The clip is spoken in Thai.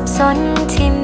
บสนทิม